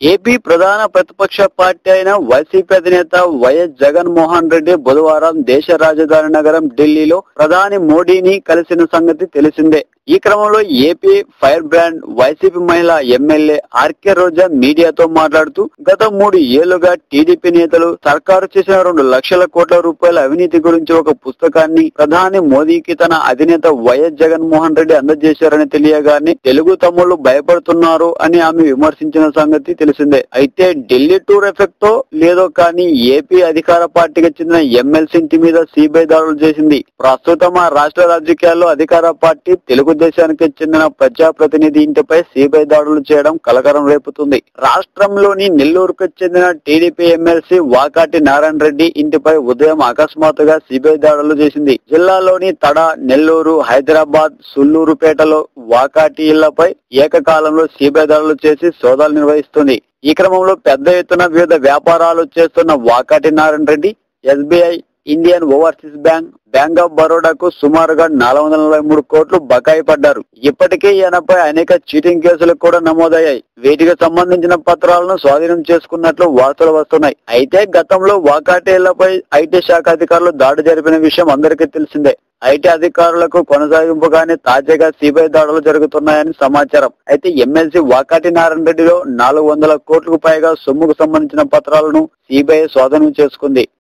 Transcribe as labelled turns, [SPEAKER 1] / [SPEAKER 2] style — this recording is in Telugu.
[SPEAKER 1] ఏపీ ప్రధాన ప్రతిపక్ష పార్టీ అయిన వైసీపీ అధినేత వైఎస్ జగన్మోహన్ రెడ్డి బుధవారం దేశ రాజధాని నగరం ఢిల్లీలో ప్రధాని మోడీని కలిసిన సంగతి తెలిసిందే. ఈ క్రమంలో ఏపీ ఫైర్ బ్రాండ్ వైసీపీ మహిళా ఎమ్మెల్యే ఆర్కే రోజా మీడియాతో మాట్లాడుతూ గత మూడు ఏళ్ళుగా టీడీపీ నేతలు సర్కారు చేసిన రెండు లక్షల కోట్ల రూపాయల అవినీతి గురించి ఒక పుస్తకాన్ని ప్రధాని మోదీకి తన అధినేత వైఎస్ జగన్మోహన్ రెడ్డి అందజేశారని తెలియగానే తెలుగు తమ్ముళ్ళు భయపడుతున్నారు అని ఆమె విమర్శించిన సంగతి తెలిసిందే. అయితే ఢిల్లీ టూర్ ఎఫెక్ట్తో లేదో కానీ ఏపీ అధికార పార్టీకి చెందిన ఎమ్మెల్సీ ఇంటి మీద సిబిఐ దాడులు చేసింది. ప్రస్తుతం ఆ రాష్ట్ర రాజకీయాల్లో అధికార పార్టీ తెలుగు తెలుగుదేశానికి చెందిన ప్రజాప్రతినిధి ఇంటిపై సిబిఐ దాడులు చేయడం కలకరం రేపుతుంది. రాష్ట్రంలోని నెల్లూరుకు చెందిన టీడీపీ ఎమ్మెల్సీ వాకాటి నారాయణ రెడ్డి ఇంటిపై ఉదయం అకస్మాత్తుగా సిబిఐ దాడులు చేసింది. జిల్లాలోని తడ నెల్లూరు హైదరాబాద్ సుల్లూరుపేటలో వాకాటి ఇళ్ళపై ఏకకాలంలో సిబిఐ దాడులు చేసి సోదాలు నిర్వహిస్తుంది. ఈ క్రమంలో పెద్ద ఎత్తున వివిధ వ్యాపారాలు చేస్తున్న Vakati Narayana Reddy SBI Indian Overseas Bank Bank of బరోడాకు సుమారుగా నాలుగు వందల నలభై మూడు కోట్లు బకాయి పడ్డారు. ఇప్పటికే ఈయనపై అనేక చీటింగ్ కేసులు కూడా నమోదయ్యాయి. వీటికి సంబంధించిన పత్రాలను స్వాధీనం చేసుకున్నట్లు వార్తలు వస్తున్నాయి. అయితే గతంలో వాకాటేళ్ళపై ఐటీ శాఖ అధికారులు దాడి జరిపిన విషయం అందరికీ తెలిసిందే. ఐటీ అధికారులకు కొనసాగింపుగానే తాజాగా సిబిఐ దాడులు జరుగుతున్నాయని సమాచారం. అయితే ఎమ్మెల్సీ వాకాటి నారాయణ రెడ్డిలో నాలుగు వందల కోట్లకు పైగా సొమ్ముకు సంబంధించిన పత్రాలను సిబిఐ స్వాధీనం చేసుకుంది.